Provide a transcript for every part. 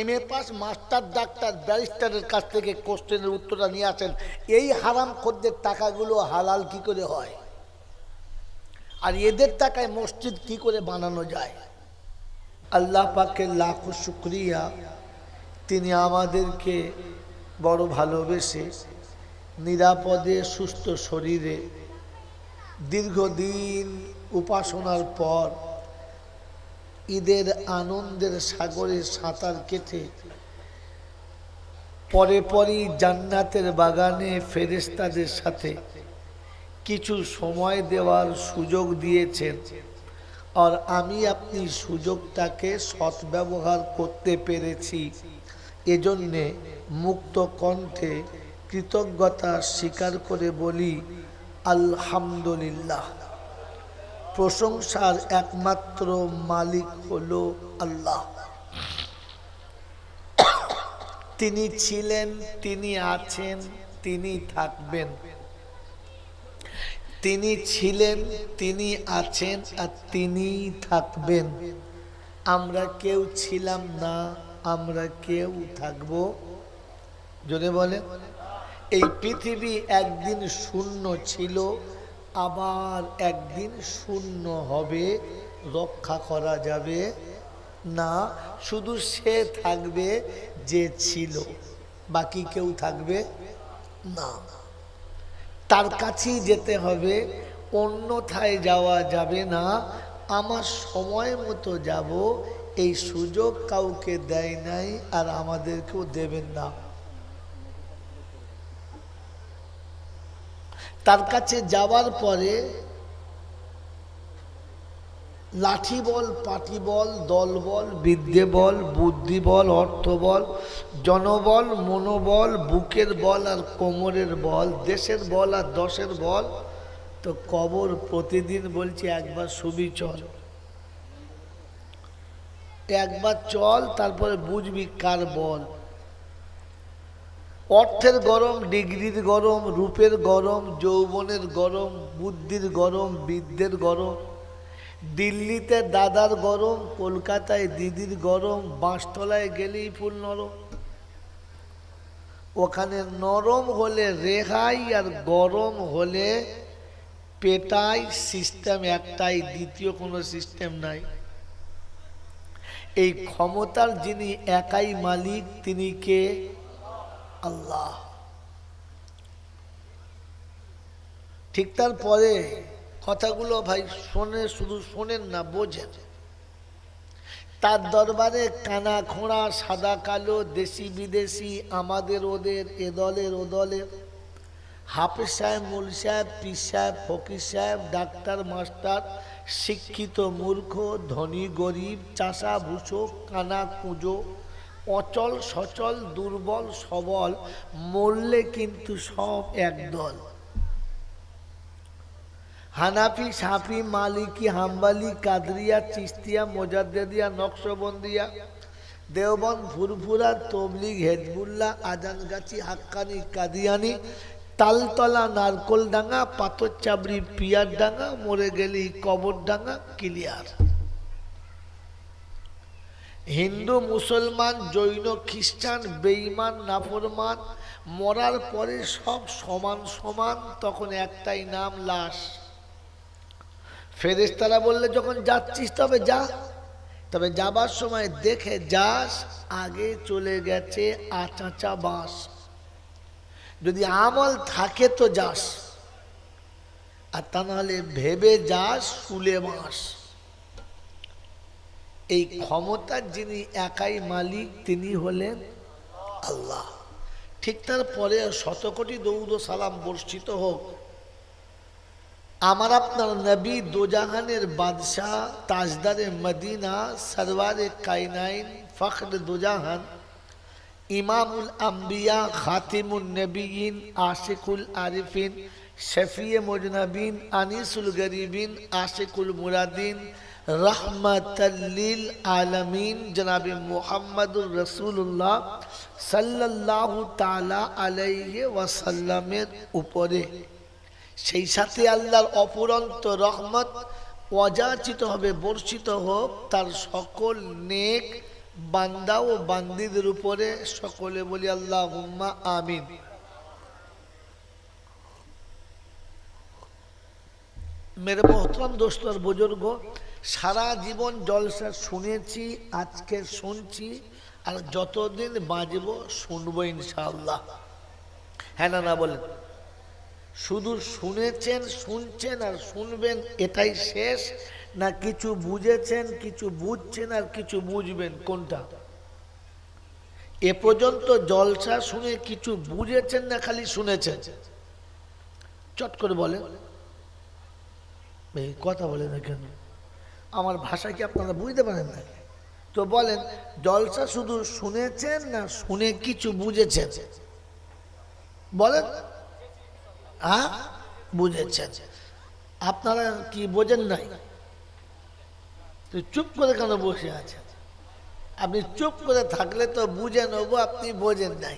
M A pass, master doctor, ব্যারিস্টারের কাছ থেকে কোশ্চেনের উত্তরটা নিয়ে আসেন। এই হারাম খদ্দের টাকাগুলো হালাল কি করে হয়? আর এদের টাকায় মসজিদ কি করে বানানো যায়? আল্লাহ পাকের লাখো শুক্রিয়া। তিনি আমাদেরকে বড় ভালোবেসে নিরাপদে, সুস্থ শরীরে দীর্ঘদিন উপাসনার পর ঈদের আনন্দের সাগরে সাঁতার কেটে, পরে পরই জান্নাতের বাগানে ফেরেস্তাদের সাথে কিছু সময় দেওয়ার সুযোগ দিয়েছেন। আর আমি আপনি সুযোগটাকে সৎব্যবহার করতে পেরেছি। এজন্যে মুক্ত কণ্ঠে কৃতজ্ঞতা স্বীকার করে বলি, আলহামদুলিল্লাহ। প্রশংসার একমাত্র মালিক হলো আল্লাহ। তিনি ছিলেন, তিনি আছেন, তিনি থাকবেন। তিনি ছিলেন, তিনি আছেন আর তিনি থাকবেন। আমরা কেউ ছিলাম না, আমরা কেউ থাকব। যদি বলেন, এই পৃথিবী একদিন শূন্য ছিল আবার একদিন শূন্য হবে, রক্ষা করা যাবে না, শুধু সে থাকবে যে ছিল, বাকি কেউ থাকবে না। তার কাছেই যেতে হবে, অন্যথায় যাওয়া যাবে না, আমার সময় মতো যাব, এই সুযোগ কাউকে দেয় নাই আর আমাদেরকেও দেবেন না। তার কাছে যাওয়ার পরে লাঠি বল, পাটি বল, দল বল, বিদ্যে বল, বুদ্ধি বল, অর্থ বল, জনবল, মনোবল, বুকের বল আর কোমরের বল, দেশের বল আর দশের বল, তো কবর প্রতিদিন বলছি, একবার সুবি চল। একবার চল, তারপরে বুঝবি কার বল। অর্থের গরম, ডিগ্রির গরম, রূপের গরম, যৌবনের গরম, বুদ্ধির গরম, বিদ্যের গরম। দিল্লিতে দাদার গরম, কলকাতায় দিদির গরম, বাঁশতলায় গেলেই ফুল নরম। ওখানে নরম হলে রেহাই আর গরম হলে পেটাই সিস্টেম একটাই, দ্বিতীয় কোনো সিস্টেম নাই। এই ক্ষমতার যিনি একাই মালিক, তিনি কে? আল্লাহ। ঠিক তারপরে কথাগুলো ভাই শোনে, শুধু শোনেন না, বোঝেন। তার দরবারে কানা খোঁড়া, সাদা কালো, দেশি বিদেশি, আমাদের ওদের, এ দলের, ও দলের। হাফেজ সাহেব মুল সাহেব, পীর সাহেব, ফকির সাহেব, ডাক্তার, মাস্টার, শিক্ষিত মূর্খ, ধনী, গরিব, চাষা ভুষো কানা, কুঁজো অচল, সচল, দুর্বল, সবল, মরলে কিন্তু সব একদল। হানাফি, সাফি, মালিকি, হাম্বালি, কাদরিয়া চিস্তিয়া মোজাদ্দেদিয়া, নকশবন্দিয়া দেওবন ফুরফুরা তবলিগ, হেজবুল্লাহ, আজানগাছি, হাক্কানি, কাদিয়ানি, তালতলা নারকোল ডাঙ্গা পাথর চাবড়ি পিয়ার ডাঙ্গা মরে গেলি কবর ডাঙ্গা ক্লিয়ার। হিন্দু, মুসলমান, জৈন, খ্রিস্টান বেইমান নাফরমান, মরার পরে সব সমান সমান, তখন একটাই নাম লাশ। ফেরেস্তারা বললে, যখন যাচ্ছিস তবে যা। তবে যাবার সময় দেখে যাস, আগে চলে গেছে আচাচা বাঁশ। যদি আমল থাকে তো যাস, আর তা নাহলে ভেবে যাস, শুলে বাঁশ। এই ক্ষমতার যিনি একাই মালিক, তিনি হলেন আল্লাহ। ঠিক তারপরে শতকোটি দৌদ সালাম বর্ষিত হোক। আমার আপনার নবী দোজাহানের বাদশাহ তাজদারে মদিনা, সরওয়ারে কাইনাইন ফখর দোজাহান, ইমামুল আম্বিয়া খাতিমুল নবীন আশিকুল আরিফিন, শফিয়ে মজনবিন, আনিসুল গরিবিন, আশিকুল মুরাদিন রহমতলিল আলমিন, জনাবে মোহাম্মদুর রসুল্লাহ সাল্লাহ তালা আলাইহে ওয়াসাল্লামের উপরে। সেই সাথে আল্লাহর অপুরন্ত রহমত অযাচিত হবে, বর্ষিত হোক, তার সকল নেক বান্দা ও বান্দিদের উপরে সকলে বলি আল্লাহ হুম্মা আমিন। মেরে মোহতরম দোস্তর বুজুর্গ সারা জীবন জলসা শুনেছি, আজকে শুনছি, আর যতদিন বাঁচব শুনব ইনশাআল্লাহ। হ্যাঁ না না বলেন। শুধু শুনেছেন, শুনছেন আর শুনবেন, এটাই শেষ? না কিছু বুঝেছেন, কিছু বুঝছেন আর কিছু বুঝবেন? কোনটা? এ পর্যন্ত জলসা শুনে কিছু বুঝেছেন না খালি শুনেছেন? চট করে বলেন। কথা বলে না কেন? আমার ভাষা কি আপনারা বুঝতে পারেন না? তো বলেন, জলসা শুধু শুনেছেন না শুনে কিছু বুঝেছেন? বলেন। হ্যাঁ? বুঝেছেন। আপনারা কি বোঝেন নাই? তো চুপ করে কেন বসে আছেন? আপনি চুপ করে থাকলে তো বুঝে নেব, আপনি বোঝেন নাই।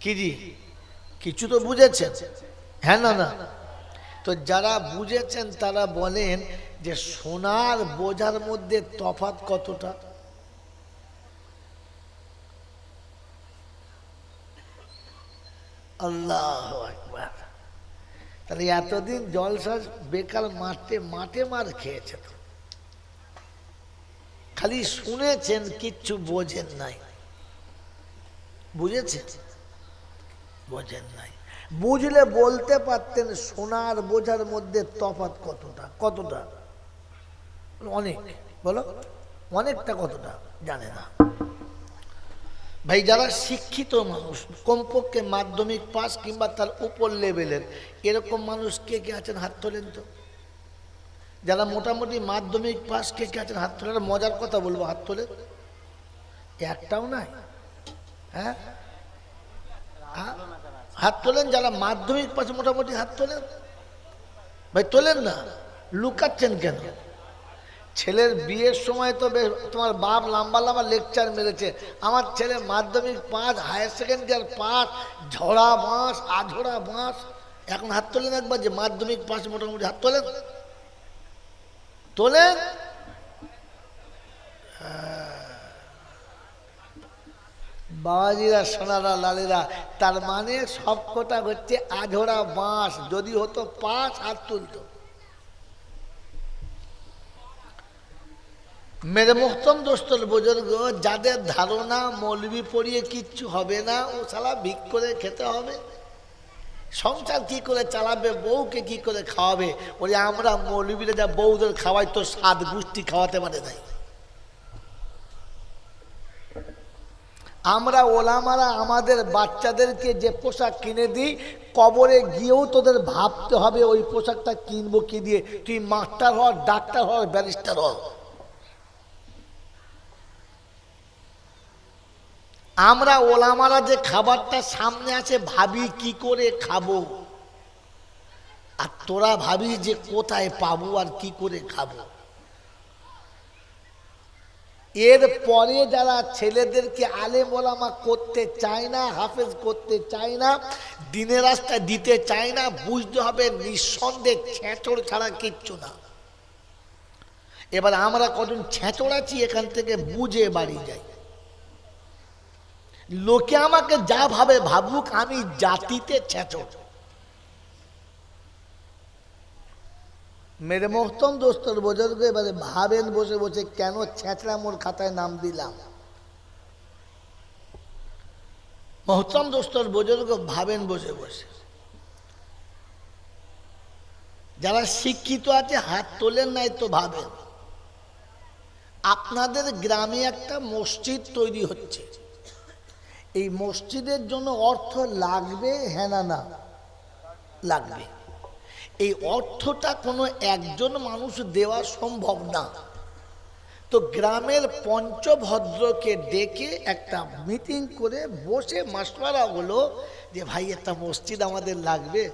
কি কিছু তো বুঝেছেন? হ্যাঁ না না। তো যারা বুঝেছেন, তারা বলেন যে সোনার বোঝার মধ্যে তফাত কতটা? আল্লাহ তাহলে এতদিন জলসা বেকার মাঠে মাঠে মার খেয়েছে তো। খালি শুনেছেন, কিচ্ছু বোঝেন নাই। বুঝেছেন? বোঝেন নাই। বুঝলে বলতে পারতেন, সোনার বোঝার মধ্যে তফাৎ কতটা? কতটা? অনেক। বলো? অনেকটা কতটা? জানে না। ভাই, যারা শিক্ষিত মানুষ, কমপক্ষে মাধ্যমিক পাস কিংবা তার উপর লেভেলের, এরকম মানুষ কে কে আছেন? হাত তোলেন তো। যারা মোটামুটি মাধ্যমিক পাস কে কে আছেন? হাত তোলেন। মজার কথা বলব, হাত তোলে একটাও নাই। হ্যাঁ? হাত তোলেন, যারা মাধ্যমিক পাশে মোটামুটি হাত তোলেন? ভাই, তোলেন না, লুকাচ্ছেন কেন? ছেলের বিয়ের সময় তো তোমার বাপ লম্বা লম্বা লেকচার মেরেছে। আমার ছেলে মাধ্যমিক পাঁচ হায়ার সেকেন্ডারি পাঁচ ঝরা বাঁশ আঝরা বাঁশ। এখন হাত তোলেন একবার যে মাধ্যমিক পাস মোটামুটি হাত তোলেন? তোলেন? বাবাজিরা, সোনারা, লালেরা, তার মানে সব কটা হচ্ছে আঝরা বাঁশ, যদি হতো পাঁচ হাত তুলতো। মেরে মোহতম দোস্তর বুজুর্গ, যাদের ধারণা মৌলবি পড়িয়ে কিচ্ছু হবে না, ও সালা ভিক করে খেতে হবে। সংসার কি করে চালাবে, বউকে কি করে খাওয়াবে? ওরে আমরা মৌলবীরা যা বউদের খাওয়াই, তো সাত গোষ্ঠী খাওয়াতে পারে নাই। আমরা ওলামারা আমাদের বাচ্চাদেরকে যে পোশাক কিনে দিই, কবরে গিয়েও তোদের ভাবতে হবে ওই পোশাকটা কিনবো কি দিয়ে। তুই মাস্টার হওয়ার, ডাক্তার হওয়ার, ব্যারিস্টার হওয়ার। আমরা ওলামারা যে খাবারটা সামনে আছে, ভাবি কি করে খাব? আর তোরা ভাবি যে কোথায় পাবো আর কি করে খাব? এর পরে যারা ছেলেদেরকে আলে ওলামা করতে চায় না, হাফেজ করতে চায় না, দিনের রাস্তা দিতে চায় না, বুঝতে হবে নিঃসন্দেহে ছেঁচড় ছাড়া কিচ্ছু না। এবার আমরা কজন ছেঁচড় আছি, এখান থেকে বুঝে বাড়ি যাই। লোকে আমাকে যা ভাবে ভাবুক, আমি জাতিতে ছেঁচড়। মেরে মোহতম দোস্তর বুজুর্গ এবারে ভাবেন বসে বসে কেন ছেঁচড়া মোর খাতায় নাম দিলাম? মহতম দোস্তর বুজুর্গ ভাবেন বসে বসে। যারা শিক্ষিত আছে, হাত তোলেন নাই তো ভাবেন। আপনাদের গ্রামে একটা মসজিদ তৈরি হচ্ছে। এই মসজিদের জন্য অর্থ লাগবে হ্যাঁ না না? লাগবে। এই অর্থটা কোনো একজন মানুষ দেওয়া সম্ভব না। তো গ্রামের পঞ্চভদ্রকে ডেকে একটা মিটিং করে বসে মাসওয়ারা হলো যে, ভাই, একটা মসজিদ আমাদের লাগবে।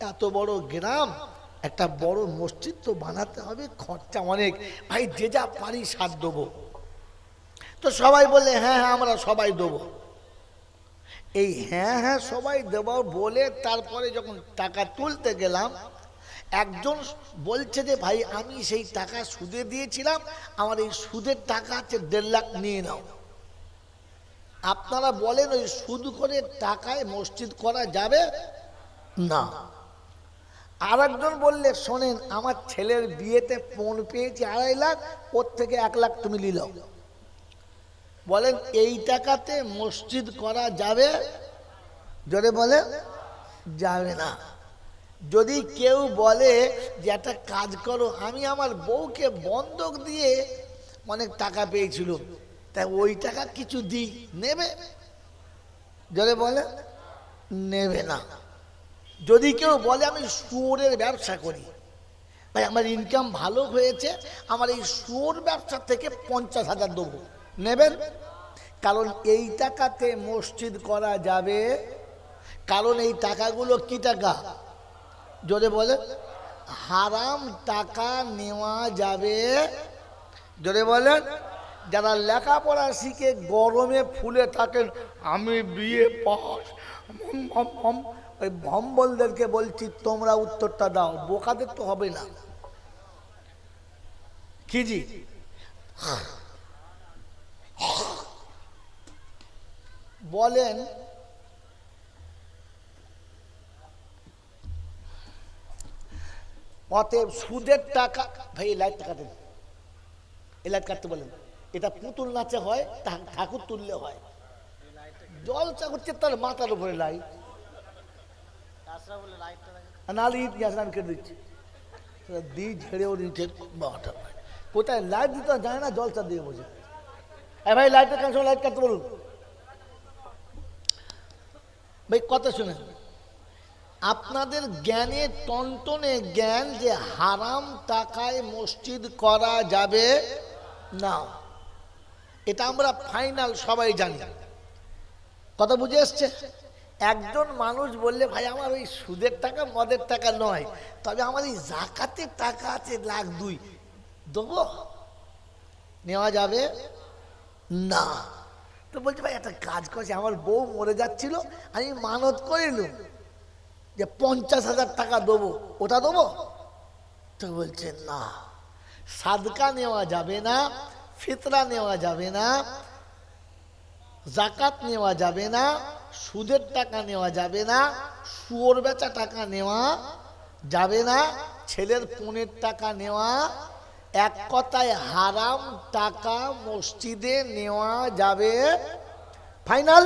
এত বড় গ্রাম, একটা বড় মসজিদ তো বানাতে হবে, খরচা অনেক। ভাই, যে যা পারি সার দেবো। তো সবাই বলে হ্যাঁ হ্যাঁ আমরা সবাই দেবো। এই হ্যাঁ হ্যাঁ সবাই দেব বলে তারপরে যখন টাকা তুলতে গেলাম একজন বলছে যে, ভাই, আমি সেই টাকা সুদে দিয়েছিলাম, আমার এই সুদের টাকা আছে দেড় লাখ নিয়ে নাও। আপনারা বলেন, ওই সুদ করে টাকায় মসজিদ করা যাবে? না। আর একজন বললে, শোনেন, আমার ছেলের বিয়েতে পণ পেয়েছি আড়াই লাখ, ওর থেকে এক লাখ তুমি নিলাও বলেন, এই টাকাতে মসজিদ করা যাবে? জোরে বলে যাবে না। যদি কেউ বলে যে একটা কাজ করো, আমি আমার বউকে বন্ধক দিয়ে অনেক টাকা পেয়েছিল তাই ওই টাকা কিছু দিই নেবে? জোরে বলে, নেবে না। যদি কেউ বলে, আমি শুয়োরের ব্যবসা করি। ভাই, আমার ইনকাম ভালো হয়েছে, আমার এই শুয়োর ব্যবসা থেকে পঞ্চাশ হাজার দেবো। নেবেন? কারণ এই টাকাতে মসজিদ করা যাবে। কারণ এই টাকাগুলো কি টাকা? জোরে বলে, হারাম টাকা নেওয়া যাবে। জোরে বলেন যারা লেখাপড়া শিখে গরমে ফুলে থাকেন, আমি বিয়ে পাস। ওই ভম্বলদেরকে বলছি, তোমরা উত্তরটা দাও, বোকাদের তো হবে না। কি জি? বলেন অতএব সুদের টাকা, ভাই, এই লাইটটা কাটেন। এই লাইট কাটতে বলেন। এটা পুতুল নাচে হয় ঠাকুর তুললে হয়। জলচা করছে তার মাথার উপরে লাইট। ইট গ্যাস কেটে। কোথায় লাইট দিতে যায় না দিয়ে ভাই, লাইটের লাইট কাটতে বলুন। ভাই, কথা শুনেন। আপনাদের জ্ঞানে টনটনে জ্ঞান যে হারাম টাকায় মসজিদ করা যাবে না। এটা আমরা ফাইনাল সবাই জানি। কথা বুঝে এসছে? একজন মানুষ বললে, ভাই, আমার ওই সুদের টাকা মদের টাকা নয়, তবে আমার এই জাকাতের টাকা আছে, লাখ দুই। দেবো? নেওয়া যাবে না। তো বলছে, ভাই, একটা কাজ করছে আমার বউ মরে যাচ্ছিল, আমি মানত করিলুম যে পঞ্চাশ হাজার টাকা দেবো, ওটা দেবো? তো বলছে, না। সাদকা নেওয়া যাবে না, ফিতরা নেওয়া যাবে না, জাকাত নেওয়া যাবে না, সুদের টাকা নেওয়া যাবে না, শুয়োর বেচা টাকা নেওয়া যাবে না, ছেলের পনেরো টাকা নেওয়া, এক কথায় হারাম টাকা মসজিদে নেওয়া যাবে। ফাইনাল?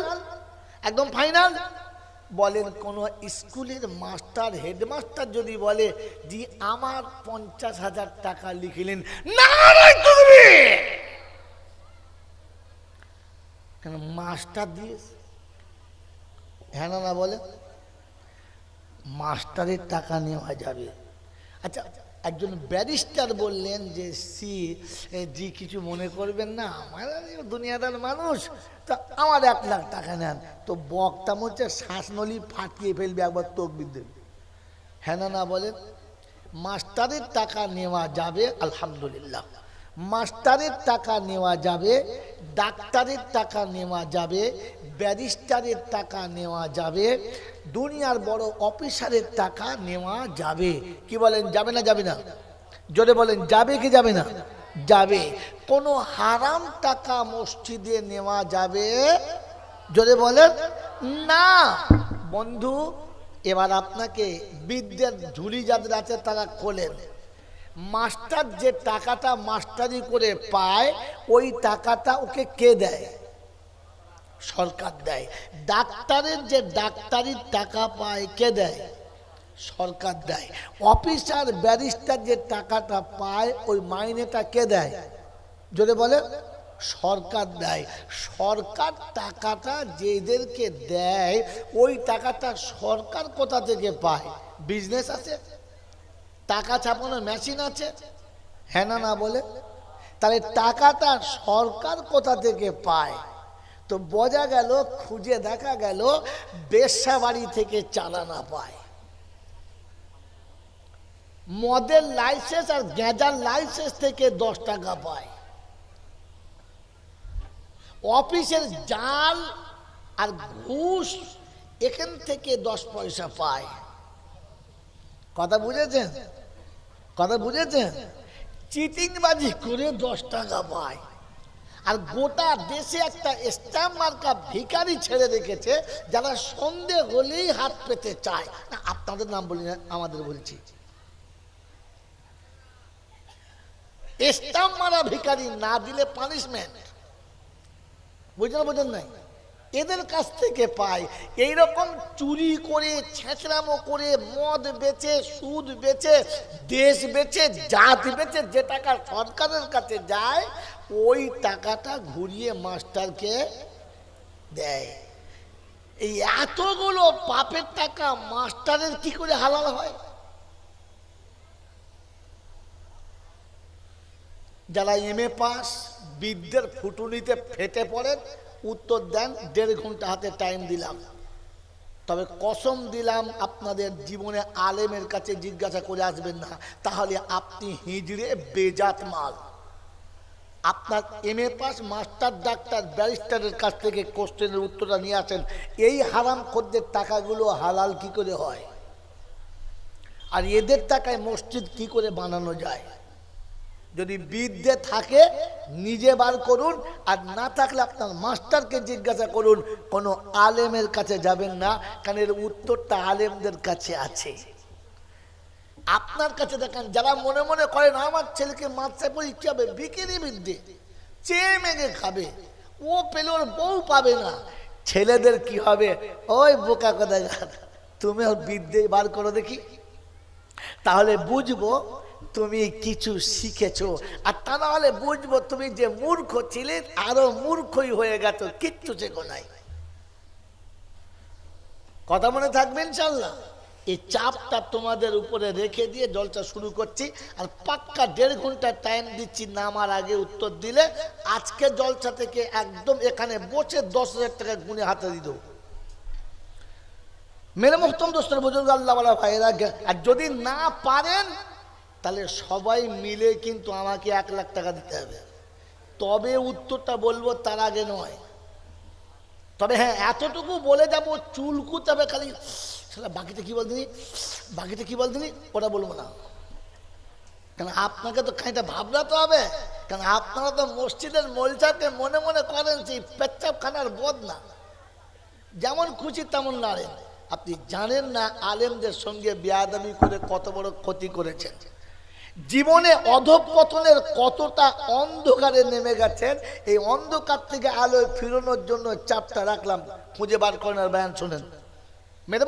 একদম ফাইনাল? বলেন, কোন স্কুলের মাস্টার, হেডমাস্টার যদি বলে যে আমার পঞ্চাশ হাজার টাকা লিখিলেন। না কেন মাস্টার দিয়ে হ্যাঁ না বলে মাস্টারের টাকা নেওয়া যাবে। আচ্ছা একজন ব্যারিস্টার বললেন যে, সি জি, কিছু মনে করবেন না, আমার দুনিয়াদার মানুষ। তা আমার এক লাখ টাকা নেন। তো বক্তা হচ্ছে শ্বাসনলি ফাটিয়ে ফেলবে একবার তকবির দেবে। হ্যাঁ না বলেন, মাস্টারের টাকা নেওয়া যাবে, আলহামদুলিল্লাহ। মাস্টারের টাকা নেওয়া যাবে, ডাক্তারের টাকা নেওয়া যাবে, ব্যারিস্টারের টাকা নেওয়া যাবে, দুনিয়ার বড় অফিসারের টাকা নেওয়া যাবে। কি বলেন, যাবে না যাবে না? জোরে বলেন, যাবে কি যাবে না? যাবে। কোনো হারাম টাকা মসজিদে নেওয়া যাবে? জোরে বলেন, না। বন্ধু, এবার আপনাকে বিদ্যের ঝুলি যাদের আছে তারা খোলেন। মাস্টার যে টাকাটা মাস্টারি করে পায়, ওই টাকাটা ওকে কে দেয়? সরকার দেয়। ডাক্তারের যে ডাক্তারির টাকা পায়, কে দেয়? সরকার দেয়। অফিসার, ব্যারিস্টার যে টাকাটা পায়, ওই মাইনেটা কে দেয়? যদি বলে, সরকার দেয়। সরকার টাকাটা যেদেরকে দেয়, ওই টাকাটা সরকার কোথা থেকে পায়? বিজনেস আছে? টাকা ছাপানোর মেশিন আছে? হ্যাঁ না বলে। তাহলে টাকাটা সরকার কোথা থেকে পায়? তো বোঝা গেল, খুঁজে দেখা গেল, বেশ্যা বাড়ি থেকে চালানা পায়। মদের লাইসেন্স আর গেঁজার লাইসেন্স থেকে দশ টাকা পায়। অফিসের জাল আর ঘুষ এখান থেকে দশ পয়সা পায়। কথা বুঝেছেন? কথা বুঝেছেন? চিটিংবাজি করে দশ টাকা পায়। আর গোটা দেশে একটা স্ট্যাম্প মার্কা ভিখারি ছেড়ে রেখেছে, যারা সন্ধে হলেই হাত পেতে চায়। না, আপনাদের নাম বলি না, আমাদের বলছি। স্ট্যাম্প মারা ভিকারি না দিলে পানিশমেন্ট বুঝলেন বোঝেন নাই? এদের কাছ থেকে পায় এইরকম চুরি করে, ছেঁচড়ামো করে, মদ বেচে, সুদ বেচে, দেশ বেচে, জাত বেচে, যে টাকা সরকারের কাছে যায়, ওই টাকাটা ঘুরিয়ে মাস্টারকে দেয়। এই এতগুলো পাপের টাকা মাস্টারের কি করে হালাল হয়? যারা এম এ পাস বিদ্যের ফুটুনিতে ফেটে পড়েন উত্তর দেন, দেড় ঘণ্টা হাতে টাইম দিলাম। তবে কসম দিলাম, আপনাদের জীবনে আলেমের কাছে জিজ্ঞাসা করে আসবেন না। তাহলে আপনি হিজড়ে বেজাত মাল। আপনার M A pass, master, doctor, ব্যারিস্টারের কাছ থেকে কোশ্চেনের উত্তরটা নিয়ে আসেন। এই হারাম খদ্দের টাকাগুলো হালাল কি করে হয়? আর এদের টাকায় মসজিদ কি করে বানানো যায়? যদি বিদ্যে থাকে, নিজে বার করুন, আর না থাকলে আপনার মাস্টারকে জিজ্ঞাসা করুন, কোনো আলেমের কাছে যাবেন না, কারণ এর উত্তরটা আলেমদের কাছে আছে। আপনার কাছে দেখেন, যারা মনে মনে করেন, আমার ছেলেকে মাদ্রাসায় পরীক্ষা হবে বিকেনি বিদ্যে, চেয়ে মেঘে খাবে, ও পেলে ওর বউ পাবে না। ছেলেদের কি হবে? ওই বোকা কথা তুমি বিদ্যে বার করো দেখি। তাহলে বুঝব তুমি কিছু শিখেছো। আর তা নাহলে বুঝব তুমি যে মূর্খ ছিলে, আরও মূর্খই হয়ে গেছো, কিচ্ছু শেখো নাই। কথা মনে থাকবেন ইনশাল্লাহ এই চাপটা তোমাদের উপরে রেখে দিয়ে জলটা শুরু করছি, আর পাক্কা দেড় ঘণ্টা টাইম দিচ্ছি নামার আগে উত্তর দিলে, আজকে জলসা থেকে একদম এখানে বসে দশ হাজার টাকা গুনে হাতে দেবো। মেরে মোহতম দোস্তর বুজুর্গ আল্লাহওয়ালা ভাইয়েরা গে- আর যদি না পারেন তাহলে সবাই মিলে কিন্তু আমাকে এক লাখ টাকা দিতে হবে। তবে উত্তরটা বলব তার আগে নয়। তবে হ্যাঁ এতটুকু বলে যাব চুলকুতে হবে খালি সেটা বাকিতে কি বলতিনি বাকিতে কি বলতিনি ওটা বলব না। কারণ আপনাকে তো খানিকটা ভাবনাতে হবে। কারণ আপনারা তো মসজিদের মলচাকে মনে মনে করেন সেই পেচ্ছাপ খানার বদ না। যেমন খুশি তেমন নাড়েন আপনি জানেন না আলেমদের সঙ্গে বেয়াদামি করে কত বড় ক্ষতি করেছেন। জীবনে অধপতনের কতটা অন্ধকারে নেমে গেছেন, এই অন্ধকার থেকে আলোয় ফিরানোর জন্য চাপটা রাখলাম। খুঁজে বার করেন আর বয়ান শোনেন। মেরে